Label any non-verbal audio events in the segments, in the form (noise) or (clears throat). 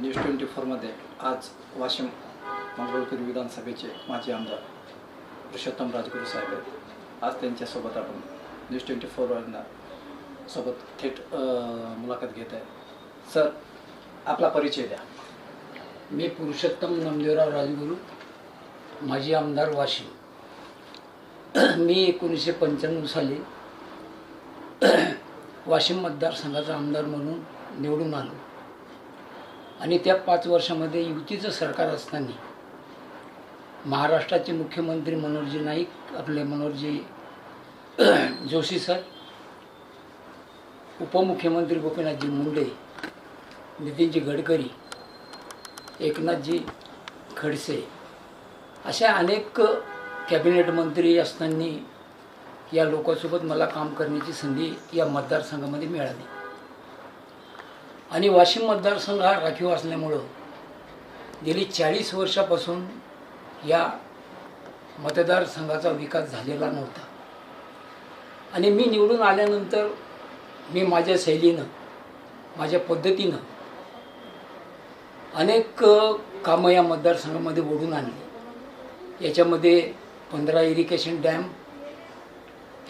News twenty फोरमध्ये आज वाशिम मंगळूर विधानसभेचे माजी आमदार पुरुषोत्तम राजगुरू साहेब आहेत. आज त्यांच्यासोबत आपण न्यूज ट्वेंटी फोरवरनं सोबत थेट मुलाखत घेत आहे. सर आपला परिचय द्या. मी पुरुषोत्तम नामदेवराव राजगुरू माजी आमदार वाशिम. मी एकोणीसशे पंच्याण्णव साली वाशिम मतदारसंघाचा आमदार म्हणून निवडून आलो. आणि त्या पाच वर्षामध्ये युतीचं सरकार असताना महाराष्ट्राचे मुख्यमंत्री मनोहरजी नाईक आपले मनोहरजी (clears throat) जोशी सर उपमुख्यमंत्री गोपीनाथजी मुंडे नितीनजी गडकरी एकनाथजी खडसे अशा अनेक कॅबिनेट मंत्री असताना या लोकांसोबत मला काम करण्याची संधी या मतदारसंघामध्ये मिळाली. आणि वाशिम मतदारसंघ हा राखीव असल्यामुळं गेली चाळीस वर्षापासून या मतदारसंघाचा विकास झालेला नव्हता. आणि मी निवडून आल्यानंतर मी माझ्या शैलीनं माझ्या पद्धतीनं अनेक कामं या मतदारसंघामध्ये ओढून आणली. याच्यामध्ये पंधरा इरिगेशन डॅम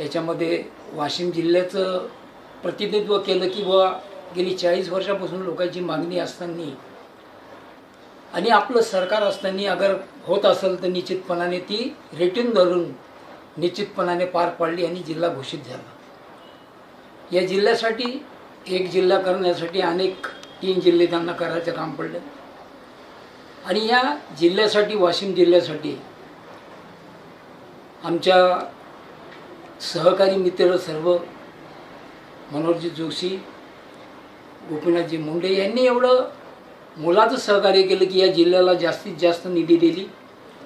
याच्यामध्ये वाशिम जिल्ह्याचं प्रतिनिधित्व केलं की बुवा गेली चाळीस वर्षापासून लोकांची मागणी असताना आणि आपलं सरकार असताना अगर होत असेल तर निश्चितपणाने ती रेटीन धरून निश्चितपणाने पार पाडली आणि जिल्हा घोषित झाला. या जिल्ह्यासाठी एक जिल्हा करण्यासाठी अनेक तीन जिल्हे त्यांना करायचं काम पडलं. आणि या जिल्ह्यासाठी वाशिम जिल्ह्यासाठी आमच्या सहकारी मित्र सर्व मनोहरजी जोशी गोपीनाथजी मुंडे यांनी एवढं मुलाचं सहकार्य केलं की या जिल्ह्याला जास्तीत जास्त निधी दिली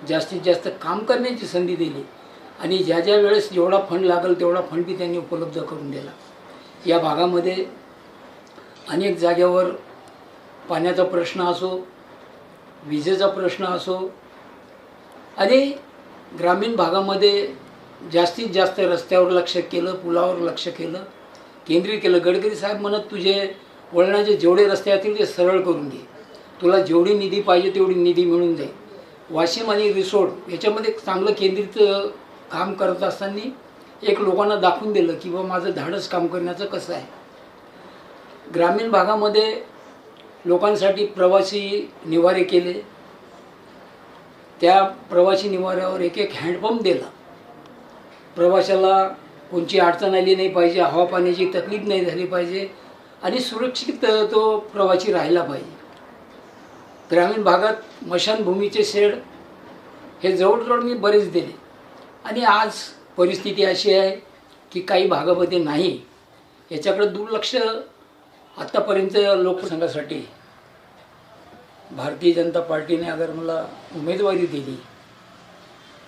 जास्तीत जास्त काम करण्याची संधी दिली. आणि ज्या ज्या वेळेस जेवढा फंड लागेल तेवढा फंड बी त्यांनी उपलब्ध करून दिला. या भागामध्ये अनेक जाग्यावर पाण्याचा प्रश्न असो विजेचा प्रश्न असो आणि ग्रामीण भागामध्ये जास्तीत जास्त रस्त्यावर लक्ष केलं पुलावर लक्ष केलं केंद्रित केलं. गडकरी साहेब म्हणत तुझे वळणाचे जेवढे रस्ते असतील ते सरळ करून घे. तुला जेवढी निधी पाहिजे तेवढी निधी मिळून जाईल वाशिम आणि रिसोड याच्यामध्ये एक चांगलं केंद्रित काम करत असताना एक लोकांना दाखवून दिलं की बा माझं धाडस काम करण्याचं कसं आहे? ग्रामीण भागामध्ये लोकांसाठी प्रवासी निवारे केले. त्या प्रवासी निवाऱ्यावर एक एक हँडपंप दिला. प्रवाशाला कोणची अडचण आली नाही पाहिजे हवा पाण्याची तकलीफ नाही झाली पाहिजे आणि सुरक्षित तो प्रवासी राहिला पाहिजे. ग्रामीण भागात मशानभूमीचे शेड हे जवळजवळ मी बरेच दिले. आणि आज परिस्थिती अशी आहे की काही भागामध्ये नाही. याच्याकडे दुर्लक्ष आत्तापर्यंत लोकसंघासाठी भारतीय जनता पार्टीने अगर मला उमेदवारी दिली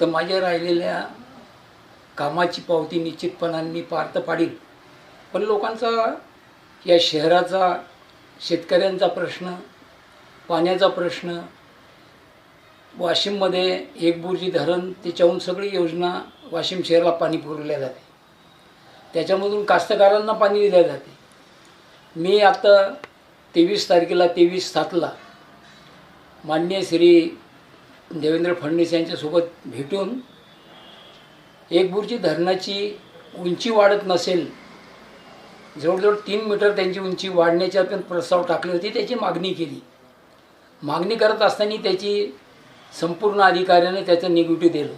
तर माझ्या राहिलेल्या कामाची पावती निश्चितपणाने मी पार तर पाडील पण लोकांचा या शहराचा शेतकऱ्यांचा प्रश्न पाण्याचा प्रश्न वाशिममध्ये एकबुर्जी धरण त्याच्याहून सगळी योजना वाशिम शहराला पाणी पुरवल्या जाते. त्याच्यामधून कास्तकारांना पाणी दिल्या जाते. मी आता तेवीस तारखेला तेवीस सातला माननीय श्री देवेंद्र फडणवीस यांच्यासोबत भेटून एकबुर्जी धरणाची उंची वाढत नसेल जवळजवळ तीन मीटर त्यांची उंची वाढण्याच्या पण प्रस्ताव टाकले होते त्याची मागणी केली. मागणी करत असताना त्याची संपूर्ण अधिकाऱ्याने त्याचं निगेटिव्ह दिलं.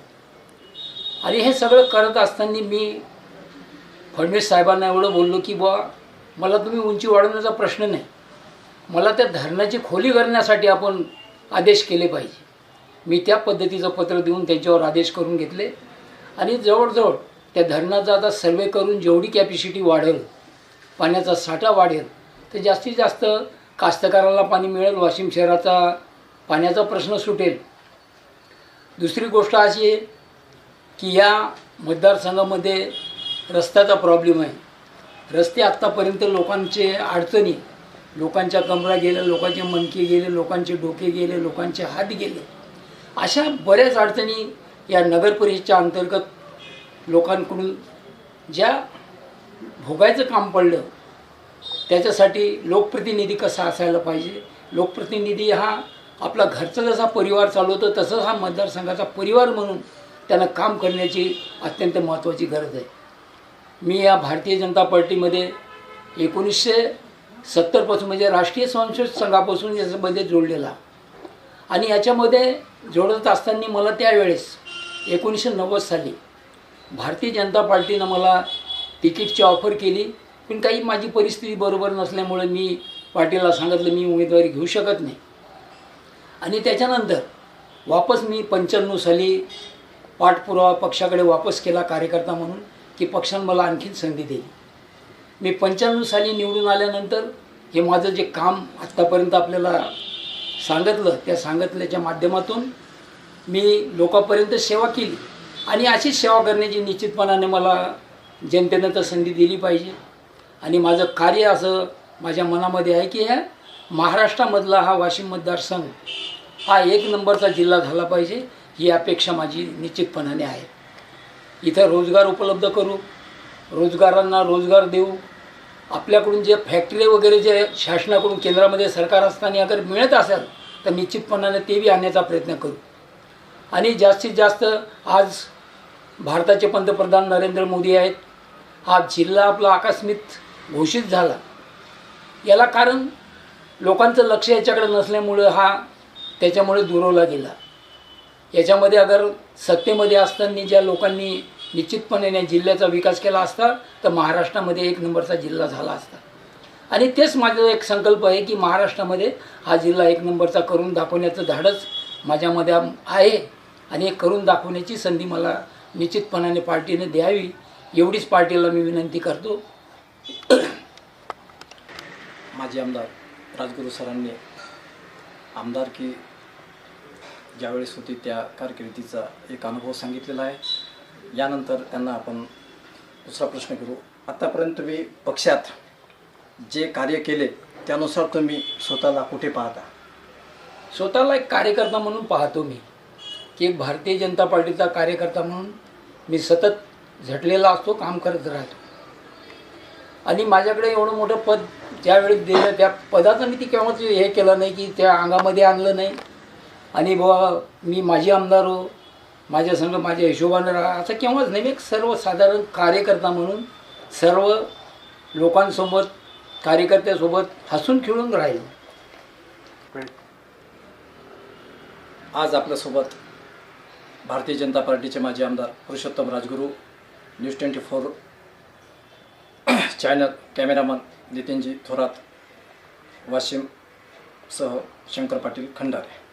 आणि हे सगळं करत असताना मी फडणवीस साहेबांना एवढं बोललो की बुवा मला तुम्ही उंची वाढवण्याचा प्रश्न नाही. मला त्या धरणाची खोली करण्यासाठी आपण आदेश केले पाहिजे. मी त्या पद्धतीचं पत्र देऊन त्यांच्यावर आदेश करून घेतले. आणि जवळजवळ त्या धरणाचा आता सर्वे करून जेवढी कॅपॅसिटी वाढेल पाण्याचा साठा वाढेल तर जास्तीत जास्त कास्तकाराला पाणी मिळेल वाशिम शहराचा पाण्याचा प्रश्न सुटेल. दुसरी गोष्ट अशी आहे की या मतदारसंघामध्ये रस्त्याचा प्रॉब्लेम आहे. रस्ते आत्तापर्यंत लोकांचे अडचणी लोकांच्या कमरा गेल्या लोकांचे मणके गेले लोकांचे डोके गेले लोकांचे हात गेले अशा बऱ्याच अडचणी या नगर परिषदच्या अंतर्गत लोकांकडून ज्या भोगायचं काम पडलं त्याच्यासाठी लोकप्रतिनिधी कसा असायला पाहिजे? लोकप्रतिनिधी हा आपला घरचा जसा परिवार चालवतो तसंच हा मतदारसंघाचा परिवार म्हणून त्यांना काम करण्याची अत्यंत महत्त्वाची गरज आहे. मी या भारतीय जनता पार्टीमध्ये एकोणीसशे सत्तरपासून म्हणजे राष्ट्रीय स्वयंसेवक संघापासून याच्यामध्ये जोडलेला. आणि याच्यामध्ये जोडत असताना मला त्यावेळेस एकोणीसशे नव्वद साली भारतीय जनता पार्टीनं मला तिकीटची ऑफर केली. पण काही माझी परिस्थिती बरोबर नसल्यामुळे मी पार्टीला सांगितलं मी उमेदवारी घेऊ शकत नाही. आणि त्याच्यानंतर वापस मी पंच्याण्णव साली पाठपुरावा पक्षाकडे वापस केला कार्यकर्ता म्हणून की पक्षानं मला आणखीन संधी दिली. मी पंच्याण्णव साली निवडून आल्यानंतर हे माझं जे काम आत्तापर्यंत आपल्याला सांगितलं त्या सांगितल्याच्या माध्यमातून मी लोकांपर्यंत सेवा केली. आणि अशीच सेवा करण्याची निश्चितपणाने मला जनतेनं तर संधी दिली पाहिजे. आणि माझं कार्य असं माझ्या मनामध्ये आहे की ह्या महाराष्ट्रामधला हा वाशिम मतदारसंघ हा एक नंबरचा जिल्हा झाला पाहिजे ही अपेक्षा माझी निश्चितपणाने आहे. इथं रोजगार उपलब्ध करू रोजगारांना रोजगार देऊ आपल्याकडून जे फॅक्टरी वगैरे जे शासनाकडून केंद्रामध्ये सरकार असताना अगर मिळत असेल तर निश्चितपणाने ते बी आणण्याचा प्रयत्न करू. आणि जास्तीत जास्त आज भारताचे पंतप्रधान नरेंद्र मोदी आहेत हा जिल्हा आपला आकस्मित घोषित झाला. याला कारण लोकांचं लक्ष याच्याकडे नसल्यामुळं हा त्याच्यामुळे दुरवला गेला. याच्यामध्ये अगर सत्तेमध्ये असताना ज्या लोकांनी निश्चितपणे या जिल्ह्याचा विकास केला असता तर महाराष्ट्रामध्ये एक नंबरचा जिल्हा झाला असता. आणि तेच माझं एक संकल्प आहे की महाराष्ट्रामध्ये हा जिल्हा एक नंबरचा करून दाखवण्याचं धाडस माझ्यामध्ये आहे. आणि हे करून दाखवण्याची संधी मला निश्चितपणाने पार्टीने द्यावी. एवढीच पार्टीला मी विनंती करतो. (clears throat) माजी आमदार राजगुरू सरांनी आमदार की ज्यावेळेस होती त्या कारकिर्दीचा एक अनुभव सांगितलेला आहे. यानंतर त्यांना आपण दुसरा प्रश्न करू. आत्तापर्यंत तुम्ही पक्षात जे कार्य केले त्यानुसार तुम्ही स्वतःला कुठे पाहता? स्वतःला एक कार्यकर्ता म्हणून पाहतो मी. की एक भारतीय जनता पार्टीचा कार्यकर्ता म्हणून मी सतत झटलेला असतो काम करत राहतो. आणि माझ्याकडे एवढं मोठं पद ज्यावेळी दिलं त्या पदाचं मी ती केव्हाच हे केलं नाही की त्या अंगामध्ये आणलं नाही. आणि बुवा मी माझी आमदार हो माझ्या संघ माझ्या हिशोबानं राहा असं केव्हाच नाही. मी एक सर्वसाधारण कार्यकर्ता म्हणून सर्व लोकांसोबत कार्यकर्त्यासोबत हसून खेळून राहील. आज आपल्यासोबत भारतीय जनता पार्टीचे माजी आमदार Purushottam Rajguru news twenty four channel cameraman Nitinji Thorat वाशिमसह शंकर पाटील खंडारे.